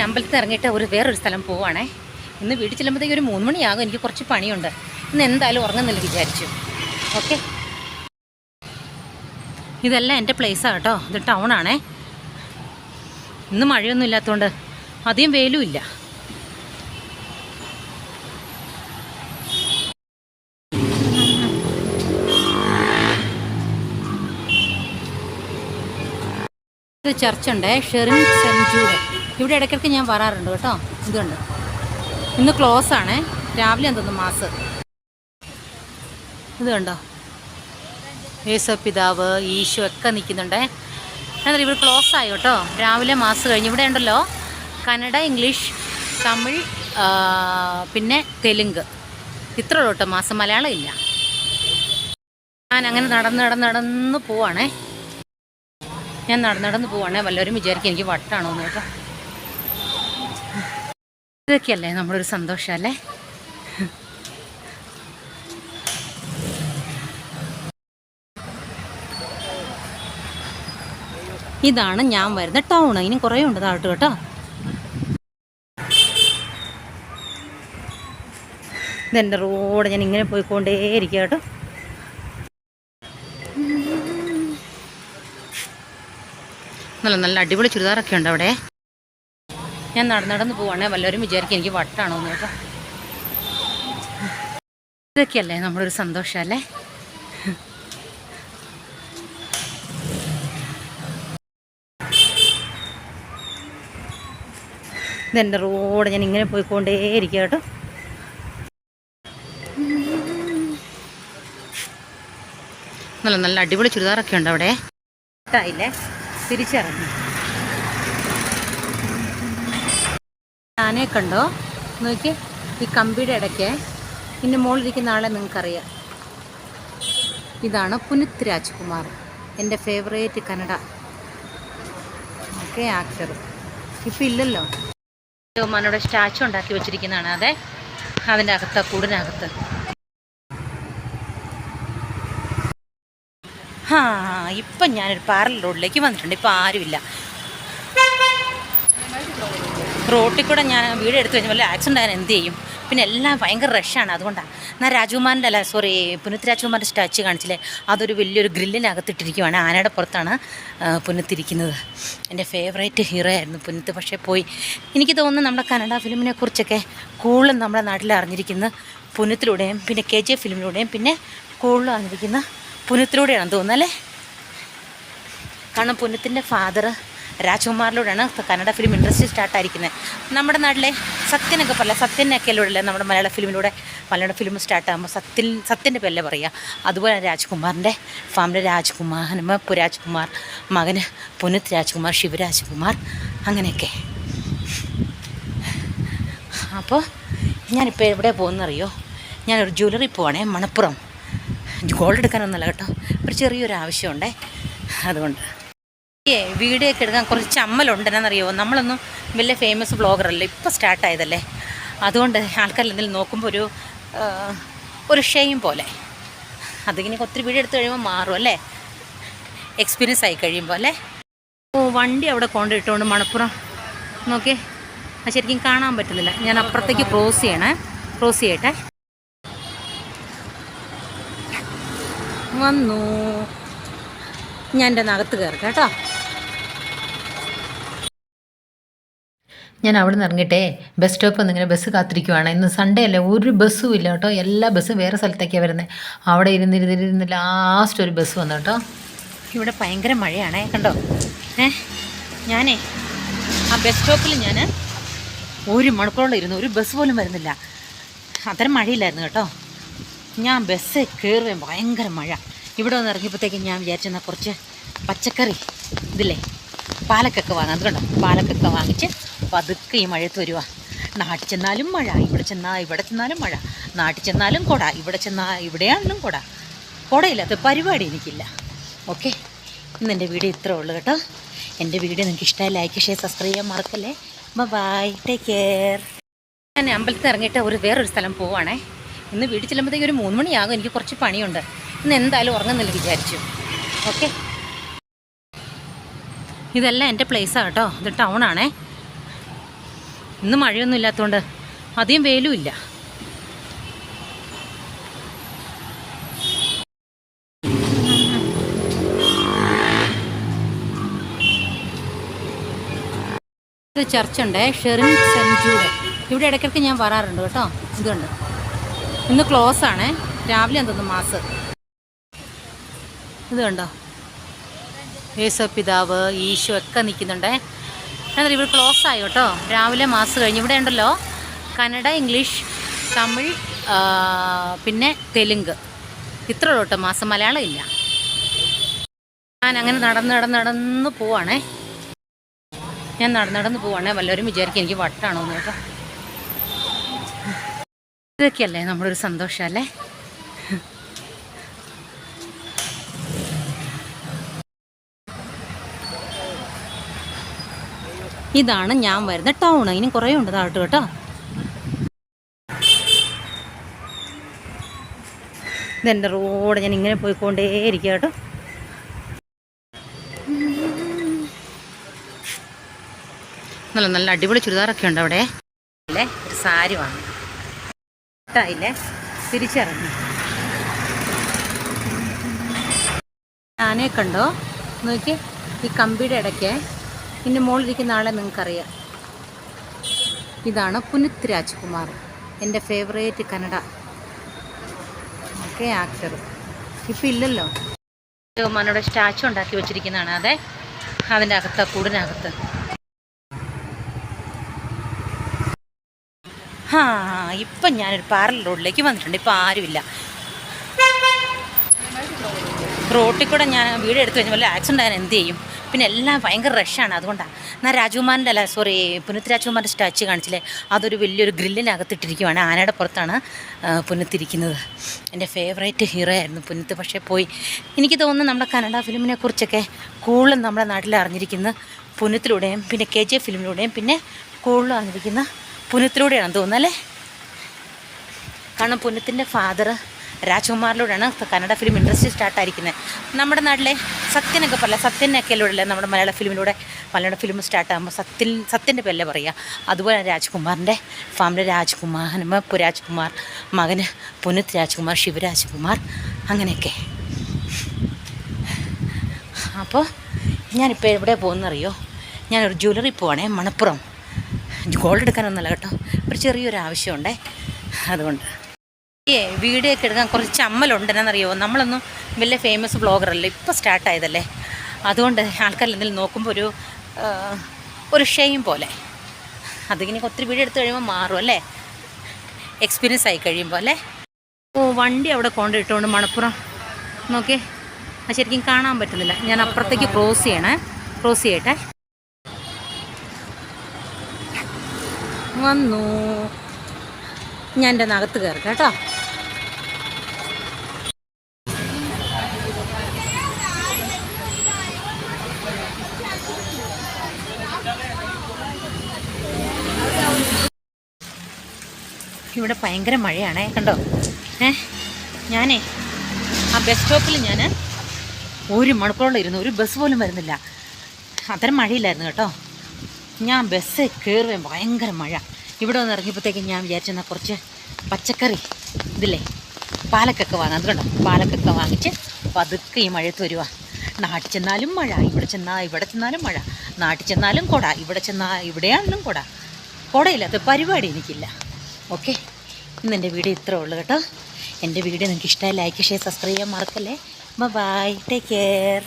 അമ്പലത്തിൽ ഇറങ്ങിയിട്ട് ഒരു വേറൊരു സ്ഥലം പോവാണേ. ഇന്ന് വീട്ടിൽ ചെല്ലുമ്പോഴത്തേക്ക് ഒരു മൂന്ന് മണിയാകും. എനിക്ക് കുറച്ച് പണിയുണ്ട്. ഇന്ന് എന്തായാലും ഉറങ്ങുന്നില്ല വിചാരിച്ചു. ഓക്കെ. ഇതെല്ലാം എന്റെ പ്ലേസാണ് കേട്ടോ. ഇത് ടൗണാണേ ഇന്ന് മഴയൊന്നും ഇല്ലാത്തതുകൊണ്ട് അധികം വെയിലും ഇല്ല. ഇത് ചർച്ചുണ്ട് ഷെറിൻ സെന്റ് ജൂഡ് ഇവിടെ ഇടയ്ക്കിടയ്ക്ക് ഞാൻ വരാറുണ്ട് കേട്ടോ. ഇതുണ്ട്. ഇന്ന് ക്ലോസ് ആണ്. രാവിലെ എന്തോന്നു മാസ്. ഇത് കണ്ടോ? യേശോ പിതാവ് ഈശോ ഒക്കെ നിൽക്കുന്നുണ്ടേ. എന്നാൽ ഇവിടെ ക്ലോസ് ആയി കേട്ടോ? രാവിലെ മാസ് കഴിഞ്ഞ്. ഇവിടെ ഉണ്ടല്ലോ. കന്നഡ ഇംഗ്ലീഷ് തമിഴ് പിന്നെ തെലുങ്ക്. ഇത്ര കേട്ടോ മാസം. മലയാളം ഇല്ല. ഞാൻ അങ്ങനെ നടന്ന് നടന്ന് നടന്ന് പോവാണേ. ഞാൻ നടന്ന് നടന്ന് പോവാണേ. വല്ലവരും വിചാരിക്കും എനിക്ക് വട്ടാണോ എന്ന് കേട്ടോ. ഇതൊക്കെയല്ലേ നമ്മളൊരു സന്തോഷമല്ലേ? ഇതാണ് ഞാൻ വരുന്ന ടൗൺ. ഇനി കുറേ ഉണ്ട് താഴ്ത്ത് കേട്ടോ. ഇതെന്റെ റോഡ്. ഞാൻ ഇങ്ങനെ പോയിക്കൊണ്ടേ ഇരിക്കുക കേട്ടോ. നല്ല നല്ല അടിപൊളി ചുരിദാറൊക്കെ ഉണ്ട് അവിടെ. ഞാൻ നടന്ന് നടന്ന് പോവാണേ. വല്ലവരും വിചാരിക്കും എനിക്ക് വട്ടാണോ എന്ന് ഇതൊക്കെയല്ലേ നമ്മളൊരു സന്തോഷമല്ലേ? ഇതെന്റെ റോഡ്. ഞാൻ ഇങ്ങനെ പോയിക്കൊണ്ടേ ഇരിക്കുക കേട്ടോ. നല്ല നല്ല അടിപൊളി ചുരിദാറൊക്കെ ഉണ്ട് അവിടെ. ഇട്ടായില്ലേ തിരിച്ചിറങ്ങി. ആനയെ കണ്ടോ നോക്കി ഈ കമ്പിയുടെ ഇടയ്ക്ക് ഇതിന്റെ മുകളിലിരിക്കുന്ന ആളെ നിങ്ങൾക്കറിയാം. ഇതാണ് പുനിത് രാജ്കുമാർ എന്റെ ഫേവറേറ്റ് കന്നഡ ഓക്കെ ആക്ടർ. ഇപ്പം ഇല്ലല്ലോ. മനോടെ സ്റ്റാച്ചു ഉണ്ടാക്കി വെച്ചിരിക്കുന്നതാണ് അതെ? അതിന്റെ അകത്ത് കൂടിനകത്ത്. ആ ഇപ്പം ഞാനൊരു പാറൽ റോഡിലേക്ക് വന്നിട്ടുണ്ട്. ഇപ്പം ആരുമില്ല. റോട്ടിൽ കൂടെ ഞാൻ വീട് എടുത്തു കഴിഞ്ഞാൽ വല്ല ആക്സിഡന്റ് ആയാലും എന്ത് ചെയ്യും? പിന്നെ എല്ലാം ഭയങ്കര റഷാണ് അതുകൊണ്ടാണ് എന്നാൽ രാജകുമാരന്റെ അല്ല സോറി പുനത്ത് രാജകുമാരന്റെ സ്റ്റാച്ചു കാണിച്ചില്ലേ? അതൊരു വലിയൊരു ഗ്രില്ലിനകത്തിട്ടിരിക്കുവാണ് ആനയുടെ പുറത്താണ് പുനത്തിരിക്കുന്നത്. എന്റെ ഫേവറേറ്റ് ഹീറോ ആയിരുന്നു പുനത്ത്. പക്ഷേ പോയി. എനിക്ക് തോന്നുന്നു നമ്മുടെ കന്നഡ ഫിലിമിനെ കുറിച്ചൊക്കെ കൂടുതലും നമ്മുടെ നാട്ടിൽ അറിഞ്ഞിരിക്കുന്നത് പുനത്തിലൂടെയും പിന്നെ കെ ജി എഫ് ഫിലിമിലൂടെയും പിന്നെ കൂടുതലും അറിഞ്ഞിരിക്കുന്ന പുനത്തിലൂടെയാണെന്ന് തോന്നുന്നത് അല്ലേ? കാരണം പുനത്തിന്റെ ഫാദർ രാജ്കുമാറിലൂടെയാണ് കന്നഡ ഫിലിം ഇൻഡസ്ട്രി സ്റ്റാർട്ടായിരിക്കുന്നത് നമ്മുടെ നാട്ടിലെ സത്യനൊക്കെ പറയില്ല സത്യനൊക്കെയിലൂടെ നമ്മുടെ മലയാള ഫിലിമിലൂടെ മലയാള ഫിലിം സ്റ്റാർട്ടാകുമ്പോൾ സത്യൻ സത്യന്റെ പേരല്ലേ പറയുക അതുപോലെ രാജ്കുമാറിന്റെ ഫാമിലി രാജ്കുമാർ പുരാജ്കുമാർ മകന് പുനത് രാജ്കുമാർ ശിവരാജ്കുമാർ അങ്ങനെയൊക്കെ. അപ്പോൾ ഞാനിപ്പോൾ എവിടെ പോകുന്നറിയോ? ഞാനൊരു ജ്വല്ലറി പോവാണേ മണപ്പുറം. ഗോൾഡ് എടുക്കാനൊന്നുമല്ല കേട്ടോ. ഒരു ചെറിയൊരു ആവശ്യമുണ്ടേ. അതുകൊണ്ട്. ഏ വീഡിയോ ഒക്കെ എടുക്കാൻ കുറച്ച് ചമ്മലുണ്ട് എന്നറിയുമോ നമ്മളൊന്നും വലിയ ഫേമസ് വ്ളോഗറല്ല ഇപ്പോൾ സ്റ്റാർട്ടായതല്ലേ അതുകൊണ്ട് ആൾക്കാർ എന്തെങ്കിലും നോക്കുമ്പോൾ ഒരു ഒരു ഷെയിം പോലെ. അതിങ്ങനെ ഒത്തിരി വീഡിയോ എടുത്ത് കഴിയുമ്പോൾ മാറും അല്ലേ? എക്സ്പീരിയൻസ് ആയി കഴിയുമ്പോൾ അല്ലേ? ഓ വണ്ടി അവിടെ കൊണ്ടിട്ടുകൊണ്ട് മണപ്പുറം. നോക്കിയേ. അത് ശരിക്കും കാണാൻ പറ്റുന്നില്ല. ഞാൻ അപ്പുറത്തേക്ക് ക്രോസ് ചെയ്യണേ. ക്രോസ് ചെയ്യട്ടെ. വന്നു. ഞാൻ എന്റെ നകത്ത് കയറട്ടെ കേട്ടോ. ഞാൻ അവിടെ നിന്ന് ഇറങ്ങിയിട്ടേ ബസ് സ്റ്റോപ്പിൽ നിന്ന് ഇങ്ങനെ ബസ് കാത്തിരിക്കുവാണ്. ഇന്ന് സൺഡേ അല്ലേ? ഒരു ബസ്സും ഇല്ല കേട്ടോ. എല്ലാ ബസ്സും വേറെ സ്ഥലത്തേക്കാണ് വരുന്നത് അവിടെ ഇരുന്നിരുന്നിരുന്ന് ലാസ്റ്റ് ഒരു ബസ് വന്നു കേട്ടോ. ഇവിടെ ഭയങ്കര മഴയാണേ കണ്ടോ? ഏ ഞാനേ ആ ബസ് സ്റ്റോപ്പിൽ ഞാൻ ഒരു മണിക്കൂറോളം ഇരുന്നു. ഒരു ബസ് പോലും വരുന്നില്ല. അത്തരം മഴയില്ലായിരുന്നു കേട്ടോ. ഞാൻ ബസ് കയറുകയും ഭയങ്കര മഴ. ഇവിടെ വന്ന് ഇറങ്ങിയപ്പോഴത്തേക്കും ഞാൻ വിചാരിച്ചെന്നാൽ കുറച്ച് പച്ചക്കറി ഇതില്ലേ പാലക്കൊക്കെ വാങ്ങാം. അത് കണ്ടോ? പാലക്കൊക്കെ വാങ്ങിച്ച് പതുക്കെ ഈ മഴയത്ത് വരുവാ. നാട്ടിൽ ചെന്നാലും മഴ ഇവിടെ ചെന്നാൽ ഇവിടെ ചെന്നാലും മഴ. നാട്ടിൽ ചെന്നാലും കൊട ഇവിടെ ചെന്നാൽ ഇവിടെയാണെങ്കിലും കൊട. കുടയില്ലാത്ത പരിപാടി എനിക്കില്ല. ഓക്കെ? ഇന്ന് എന്റെ വീഡിയോ ഇത്രേ ഉള്ളൂ കേട്ടോ. എന്റെ വീഡിയോ നിങ്ങൾക്ക് ഇഷ്ടമായി ലൈക്ക് ഷെയർ സബ്സ്ക്രൈബ് ചെയ്യാൻ മറക്കല്ലേ. ബൈ ടേക്ക് കെയർ ഞാൻ അമ്പലത്തിൽ ഇറങ്ങിയിട്ട് ഒരു വേറൊരു സ്ഥലം പോവാണേ ഇന്ന് വീട്ടിൽ ചെല്ലുമ്പോഴത്തേക്ക് ഒരു മൂന്ന് മണിയാകും. എനിക്ക് കുറച്ച് പണിയുണ്ട്. ഇന്ന് എന്തായാലും ഉറങ്ങുന്നില്ല വിചാരിച്ചു. ഓക്കെ. ഇതെല്ലാം എന്റെ പ്ലേസാണ് കേട്ടോ. ഇത് ടൗണാണേ ഇന്ന് മഴയൊന്നും ഇല്ലാത്തതുകൊണ്ട് അധികം വെയിലും ഇല്ല. ചർച്ചുണ്ട് ഷെറിൻ സെന്റ് ജൂഡ് ഇവിടെ ഇടയ്ക്കിടയ്ക്ക് ഞാൻ വരാറുണ്ട് കേട്ടോ. ഇതുണ്ട്. ഇന്ന് ക്ലോസ് ആണേ. രാവിലെ എന്തോന്നു മാസ്? ഇത് കണ്ടോ? യേശോ പിതാവ് ഈശോ ഒക്കെ നിൽക്കുന്നുണ്ടേ. എന്നാൽ ഇവിടെ ക്ലോസ് ആയി കേട്ടോ. രാവിലെ മാസ് കഴിഞ്ഞ്. ഇവിടെ ഉണ്ടല്ലോ. കന്നഡ ഇംഗ്ലീഷ് തമിഴ് പിന്നെ തെലുങ്ക്. ഇത്ര കേട്ടോ മാസം. മലയാളം ഇല്ല. ഞാൻ അങ്ങനെ നടന്ന് നടന്ന് നടന്ന് പോവാണേ. ഞാൻ നടന്ന് നടന്ന് പോവാണേ. വല്ലവരും വിചാരിക്കും എനിക്ക് വട്ടാണോ എന്ന് കേട്ടോ. ഇതൊക്കെയല്ലേ നമ്മളൊരു സന്തോഷമല്ലേ ഇതാണ് ഞാൻ വരുന്ന ടൗൺ. ഇനി കുറേ ഉണ്ട് താഴോട്ട് കേട്ടോ. ഇതെന്റെ റോഡ്. ഞാൻ ഇങ്ങനെ പോയിക്കൊണ്ടേ ഇരിക്കുക കേട്ടോ. നല്ല നല്ല അടിപൊളി ചുരിദാറൊക്കെ ഉണ്ട് അവിടെ. അല്ലേ? ഒരു സാരി വാങ്ങി. ഇട്ടായില്ലേ? തിരിച്ചിറങ്ങി. ആനയെ കണ്ടോ? നോക്കി ഈ കമ്പിയുടെ ഇടയ്ക്ക്. ഇതിന്റെ മുകളിലിരിക്കുന്ന ആളെ നിങ്ങൾക്കറിയാം. ഇതാണ് പുനിത് രാജ്കുമാർ എന്റെ ഫേവറേറ്റ് കന്നഡ ഓക്കെ ആക്ടർ ഇപ്പം ഇല്ലല്ലോ. രാജകുമാരനോട് സ്റ്റാച്ചു ഉണ്ടാക്കി വെച്ചിരിക്കുന്നതാണ്. അതെ അതിന്റെ അകത്ത് കൂടിനകത്ത്. ആ ഇപ്പം ഞാനൊരു പാരൽ റോഡിലേക്ക് വന്നിട്ടുണ്ട്. ഇപ്പം ആരുമില്ല. റോട്ടിൽ കൂടെ ഞാൻ വീട് എടുത്തു കഴിഞ്ഞാൽ വല്ല ആക്സിഡന്റ് ആയാലും എന്ത് ചെയ്യും? പിന്നെ എല്ലാം ഭയങ്കര റഷാണ് അതുകൊണ്ടാണ് ഞാൻ രാജകുമാരന്റെ അല്ല സോറി പുനത്ത് രാജകുമാരന്റെ സ്റ്റാച്ചു കാണിച്ചില്ലേ? അതൊരു വലിയൊരു ഗ്രില്ലിനകത്തിട്ടിരിക്കുവാണ് ആനയുടെ പുറത്താണ് പുനത്തിരിക്കുന്നത് എന്റെ ഫേവറേറ്റ് ഹീറോ ആയിരുന്നു പുനത്ത്. പക്ഷേ പോയി. എനിക്ക് തോന്നുന്നു നമ്മുടെ കന്നഡ ഫിലിമിനെ കുറിച്ചൊക്കെ കൂടുതലും നമ്മുടെ നാട്ടിൽ അറിഞ്ഞിരിക്കുന്നത് പുനത്തിലൂടെയും പിന്നെ കെ ജി എഫ് ഫിലിമിലൂടെയും പിന്നെ കൂടുതലും അറിഞ്ഞിരിക്കുന്ന പുനത്തിലൂടെയാണെന്ന് തോന്നുന്നു അല്ലേ? കാരണം പുനത്തിന്റെ ഫാദർ രാജ്കുമാറിലൂടെയാണ് കന്നഡ ഫിലിം ഇൻഡസ്ട്രി സ്റ്റാർട്ടായിരിക്കുന്നത് നമ്മുടെ നാട്ടിലെ സത്യനൊക്കെ പറയില്ല സത്യനൊക്കെയിലൂടെ നമ്മുടെ മലയാള ഫിലിമിലൂടെ മലയാള ഫിലിം സ്റ്റാർട്ടാകുമ്പോൾ സത്യൻ സത്യന്റെ പേരല്ലേ പറയുക. അതുപോലെ രാജ്കുമാറിന്റെ ഫാമിലി രാജ്കുമാർ രാജ്കുമാർ മകന് പുനത് രാജ്കുമാർ ശിവരാജ്കുമാർ അങ്ങനെയൊക്കെ. അപ്പോൾ ഞാനിപ്പോൾ എവിടെ പോകുന്നറിയോ? ഞാനൊരു ജ്വല്ലറി പോവാണേ മണപ്പുറം. ഗോൾഡ് എടുക്കാനൊന്നല്ല കേട്ടോ. ഒരു ചെറിയൊരു ആവശ്യമുണ്ടേ. അതുകൊണ്ട്. ഏ വീഡിയോ ഒക്കെ എടുക്കാൻ കുറച്ച് ചമ്മലുണ്ട് എന്നറിയോ നമ്മളൊന്നും വലിയ ഫേമസ് ബ്ലോഗറല്ലേ ഇപ്പോൾ സ്റ്റാർട്ടായതല്ലേ അതുകൊണ്ട് ആൾക്കാർ എന്തെങ്കിലും നോക്കുമ്പോൾ ഒരു ഒരു ഷെയിം പോലെ. അതിങ്ങനെ ഒത്തിരി വീഡിയോ എടുത്ത് കഴിയുമ്പോൾ മാറും അല്ലേ? എക്സ്പീരിയൻസ് ആയി കഴിയുമ്പോൾ അല്ലേ? ഓ വണ്ടി അവിടെ കൊണ്ടിട്ടുകൊണ്ട് മണപ്പുറം. നോക്കി ശരിക്കും കാണാൻ പറ്റുന്നില്ല. ഞാൻ അപ്പുറത്തേക്ക് ക്രോസ് ചെയ്യണേ. ക്രോസ് ചെയ്യട്ടെ. വന്നു. ഞാൻ എന്റെ നകത്ത് കയറി കേട്ടോ. ഇവിടെ ഭയങ്കര മഴയാണേ കണ്ടോ? ഏ ഞാനേ ആ ബസ് സ്റ്റോപ്പിൽ ഞാൻ ഒരു മണിക്കൂറോളം ഇരുന്നു. ഒരു ബസ് പോലും വരുന്നില്ല. അത്തരം മഴയില്ലായിരുന്നു കേട്ടോ. ഞാൻ ബസ് കയറുകയും ഭയങ്കര മഴ. ഇവിടെ വന്ന് ഇറങ്ങിയപ്പോഴത്തേക്കും ഞാൻ വിചാരിച്ചെന്നാൽ കുറച്ച് പച്ചക്കറി ഇതില്ലേ പാലക്കൊക്കെ വാങ്ങാം. അതുകൊണ്ടോ പാലക്കൊക്കെ വാങ്ങിച്ച് പതുക്കെ ഈ മഴയത്ത് വരുവാ. നാട്ടിൽ ചെന്നാലും മഴ ഇവിടെ ചെന്നാൽ ഇവിടെ ചെന്നാലും മഴ. നാട്ടിൽ ചെന്നാലും കൊട ഇവിടെ ചെന്നാൽ ഇവിടെയാണെങ്കിലും കൊട. കുടയില്ലാത്ത പരിപാടി എനിക്കില്ല. ഓക്കെ? ഇന്ന് എന്റെ വീഡിയോ ഇത്രേ ഉള്ളൂ കേട്ടോ. എന്റെ വീഡിയോ നിങ്ങൾക്ക് ഇഷ്ടമായി ലൈക്ക് ഷെയർ സബ്സ്ക്രൈബ് ചെയ്യാൻ മറക്കല്ലേ. Bye take care